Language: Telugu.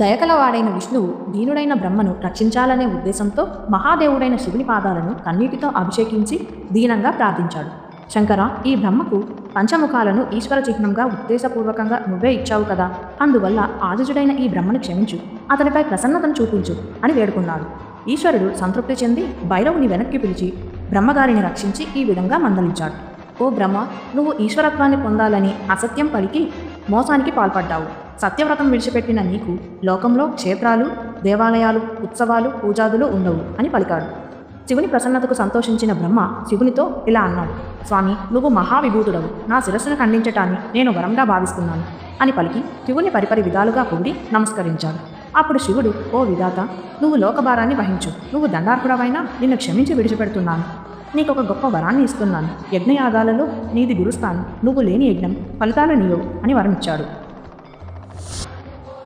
దయకలవాడైన విష్ణువు దీనుడైన బ్రహ్మను రక్షించాలనే ఉద్దేశంతో మహాదేవుడైన శివుని పాదాలను కన్నీటితో అభిషేకించి దీనంగా ప్రార్థించాడు. శంకర ఈ బ్రహ్మకు పంచముఖాలను ఈశ్వర చిహ్నంగా ఉద్దేశపూర్వకంగా నువ్వే ఇచ్చావు కదా. అందువల్ల ఆదిజుడైన ఈ బ్రహ్మను క్షమించు అతనిపై ప్రసన్నతను చూపించు అని వేడుకున్నాడు. ఈశ్వరుడు సంతృప్తి చెంది భైరవుని వెనక్కి పిలిచి బ్రహ్మగారిని రక్షించి ఈ విధంగా మందలించాడు. ఓ బ్రహ్మ నువ్వు ఈశ్వరత్వాన్ని పొందాలని అసత్యం పలికి మోసానికి పాల్పడ్డావు. సత్యవ్రతం విడిచిపెట్టిన నీకు లోకంలో క్షేత్రాలు దేవాలయాలు ఉత్సవాలు పూజాదులు ఉండవు అని పలికాడు. శివుని ప్రసన్నతకు సంతోషించిన బ్రహ్మ శివునితో ఇలా అన్నాడు స్వామి నువ్వు మహావిభూతుడవు. నా శిరస్సును ఖండించటాన్ని నేను వరంగా భావిస్తున్నాను అని పలికి శివుని పరిపరి విధాలుగా పొగిడి నమస్కరించాడు. అప్పుడు శివుడు ఓ విధాత నువ్వు లోకభారాన్ని వహించు. నువ్వు దండార్హుడవైనా నిన్ను క్షమించి విడిచిపెడుతున్నాను. నీకు ఒక గొప్ప వరాన్ని ఇస్తున్నాను. యజ్ఞయాగాలలో నీది గురుస్తాను నువ్వు లేని యజ్ఞం ఫలితాలు నీవు అని వరమిచ్చాడు.